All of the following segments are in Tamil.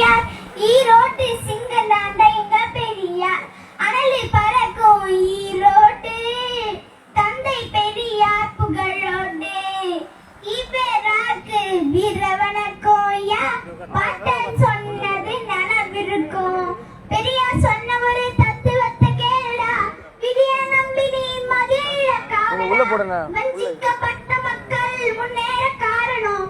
பெரியார் ஈரோட்டு சிங்கந்தாண்ட எங்க பெரியார்? அனலில் பறக்கும் ஈரோட்டு. தந்தை பெரியார் புகழோடு இவராக்கு வீரவனக்கோயா பாட்டன் சொன்னது நனவிருக்கும். பெரியார் சொன்ன ஒரு தத்துவத்தை கேளா. விடிய நம்பினி மகிழ காவலா வஞ்சிக்கப்பட்ட மக்கள் முன்னேற காரணம்.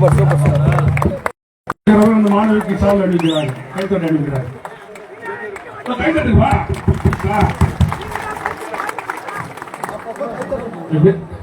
Super super super. மாணவிக்கு